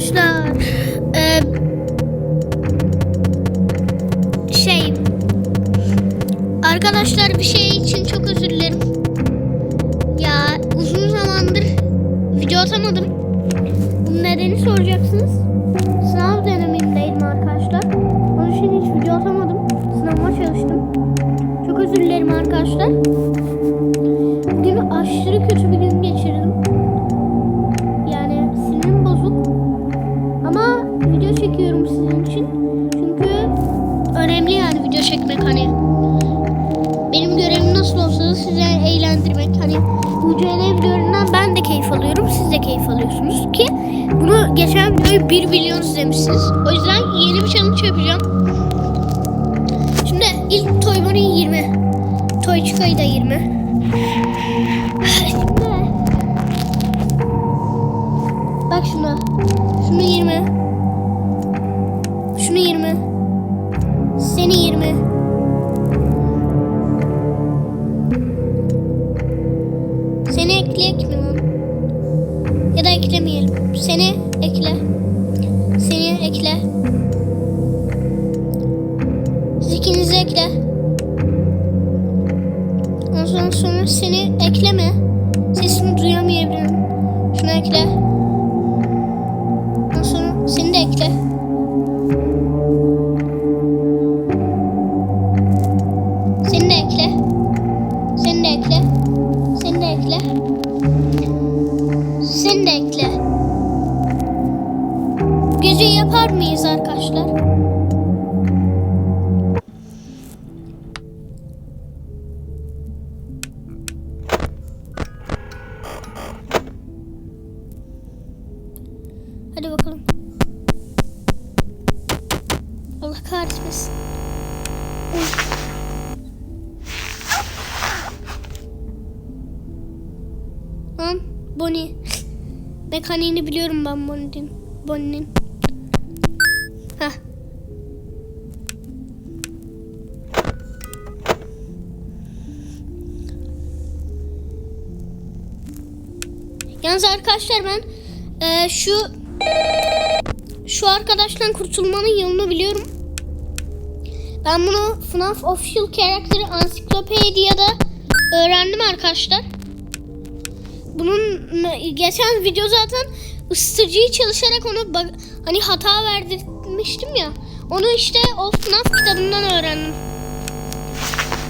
arkadaşlar. Çekmek hani. Benim görevim nasıl olsa size eğlendirmek. Hani bu görev videolarından ben de keyif alıyorum. Siz de keyif alıyorsunuz ki bunu geçen videoyu 1 milyon izlemişsiniz. O yüzden yeni bir challenge yapacağım. Şimdi ilk Toy Money 20. Toy Chico'yu da 20. Şimdi Bak şuna. Şunu 20. Seni 20. Seni ekleyek mi? Ya da eklemeyelim. Seni ekle. Seni ekle. Siz ikinizi ekle. Ondan sonra seni ekleme. Sesini duyamayabilirim. Şunu ekle. Hadi bakalım. Allah kahretmesin. Lan Bonnie. Mekaniğini biliyorum ben Bonnie'nin. Bonnie'nin. Hah. Yalnız arkadaşlar ben eee, şu şu arkadaştan kurtulmanın yolunu biliyorum. Ben bunu FNAF Official Character Ansiklopedia'da öğrendim arkadaşlar. Bunun geçen video zaten ısıtıcıyı çalışarak onu hani hata verdirmiştim ya. Onu işte o FNAF kitabından öğrendim.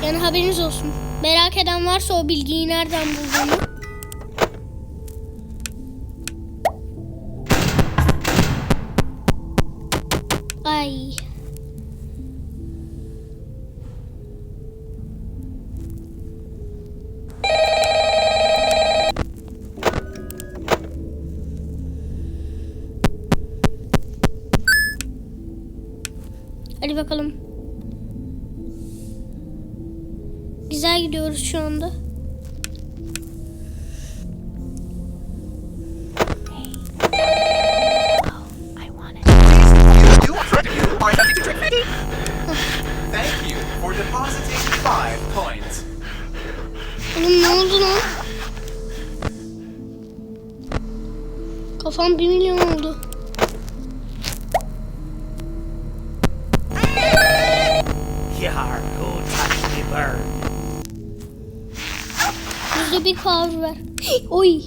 Yani haberiniz olsun. Merak eden varsa o bilgiyi nereden bulduğumu. Ay. Hadi bakalım. Güzel gidiyoruz şu anda. Kafam bir milyon oldu. Yar, go touch the bird. Yüzde bir power ver. Oy.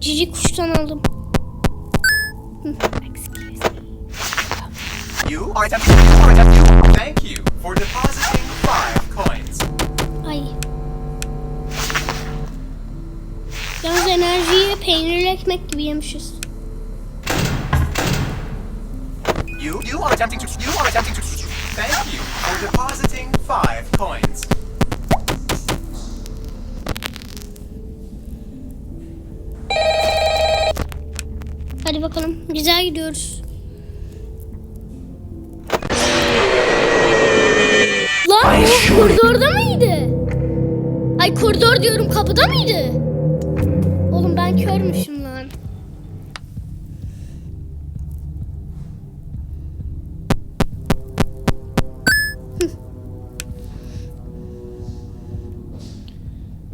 Cici kuştan aldım. You are attempting you are attempting Thank you for depositing five coins. Peynirli ekmek gibi yemişiz. You you are attempting to you are attempting to Thank you for depositing five coins. Hadi bakalım. Güzel gidiyoruz. Lan bu koridorda mıydı? Ay koridor diyorum kapıda mıydı? Körmüşüm lan.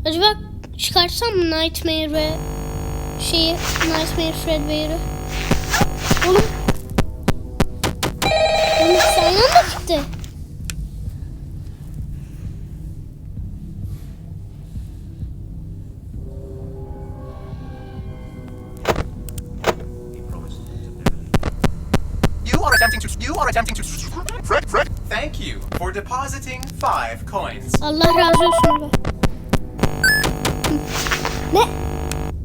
Acaba çıkarsam mı Nightmare ve şeyi Nightmare Fredbear'ı. Oğlum. Oğlum ikisi aynı anda attempting to. Fred, Fred. Thank you for depositing five coins. Allah razı olsun. Ne?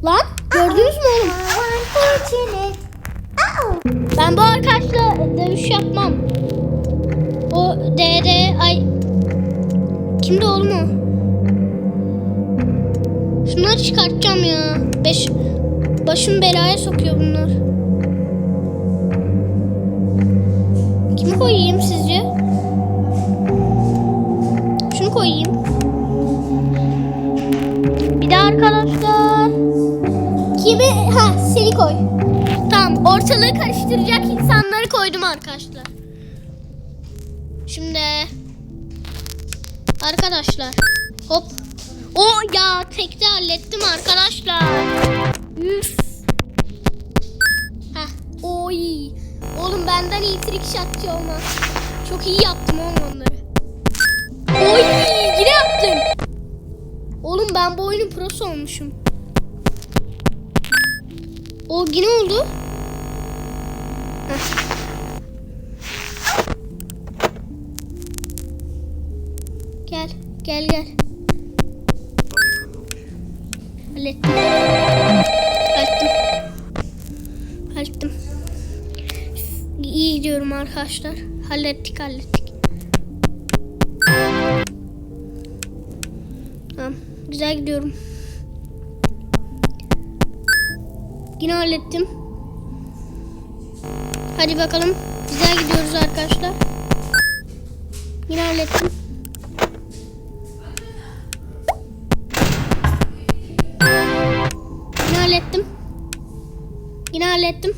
Lan gördünüz mü oğlum? Ben bu arkadaşla dövüş yapmam. O DD ay kimdi oğlum o? Şunları çıkartacağım ya. Beş, başım belaya sokuyor bunlar. Kimi koyayım sizce? Şunu koyayım. Bir de arkadaşlar. Kimi? Ha seni koy. Tamam ortalığı karıştıracak insanları koydum arkadaşlar. Şimdi arkadaşlar hop. O ya tekte shotçı olmaz. Çok iyi yaptım oğlum onları. Oy yine yaptım. Oğlum ben bu oyunun prosu olmuşum. O yine oldu. Gel, gel, gel. Hallettim. Arkadaşlar. Hallettik, hallettik. Tamam, güzel gidiyorum. Yine hallettim. Hadi bakalım. Güzel gidiyoruz arkadaşlar. Yine hallettim. Yine hallettim. Yine hallettim.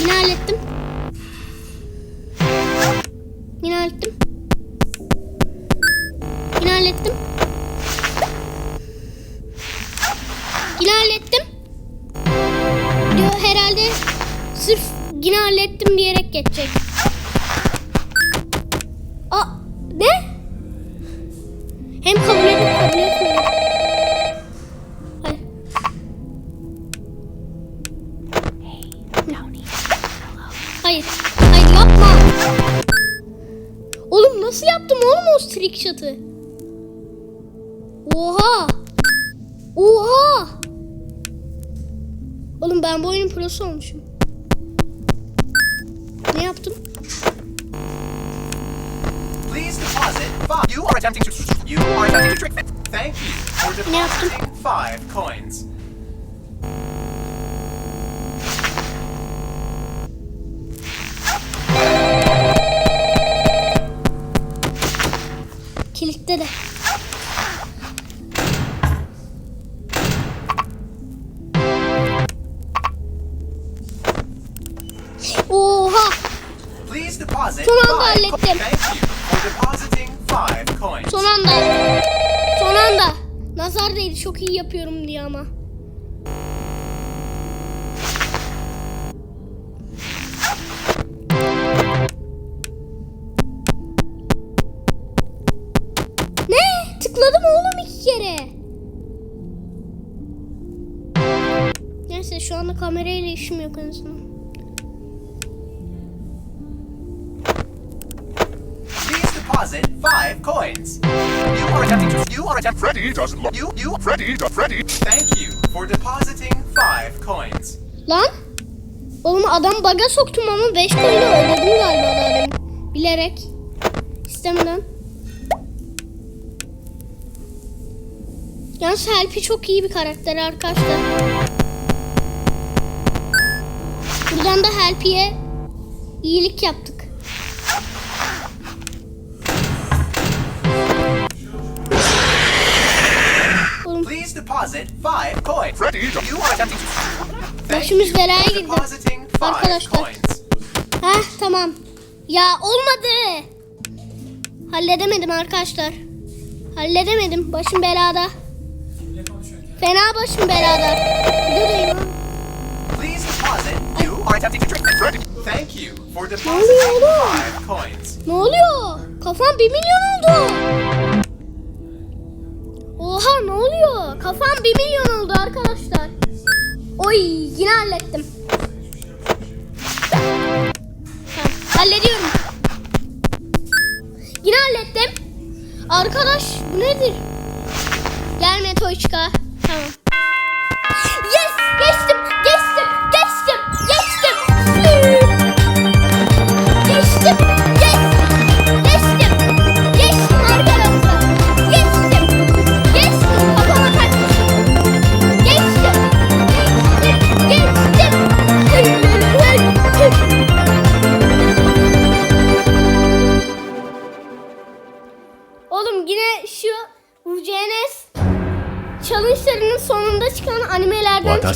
Yine hallettim. Yine hallettim. Yine hallettim. Yine hallettim. Diyor herhalde sırf yine hallettim diyerek geçecek. Oha. Oğlum ben bu oyunun prosu olmuşum. Ne yaptım? Please deposit five. You are attempting to. You are attempting to trick. Thank you for Ne yaptım? depositing five coins. Kilitte de. Son anda. Son anda. Nazar değdi çok iyi yapıyorum diye ama. Ne? Tıkladım oğlum iki kere. Neyse şu anda kamerayla işim yok en azından. Deposit five coins. You are attempting to. You are attempting. Freddy doesn't look. You. You. Freddy, do- Freddy. Thank you for depositing five coins. Lan. Oğlum adam baga soktum ama 5 coin'i ödedim galiba da adamı. Bilerek. İstemeden. Yalnız Help'i çok iyi bir karakter arkadaşlar. Buradan da Help'iye iyilik yaptık. Deposit five coins. Freddy, You are attempting to. Başımız belaya girdi. Arkadaşlar. Heh tamam. Ya olmadı. Halledemedim arkadaşlar. Halledemedim. Başım belada. Fena başım belada. Durayım. Please deposit. You are attempting to trick. Thank you for oluyor depositing oğlum? five coins. Ne oluyor? Kafam 1 milyon oldu. Oha ne oluyor? Kafam 1 milyon oldu arkadaşlar. Oy yine hallettim. Hallediyorum. Yine hallettim. Arkadaş bu nedir? Gelme Toyçka. Tamam.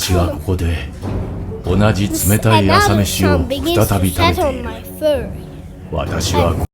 私は.ここで同じ冷たい朝飯を再び食べている私は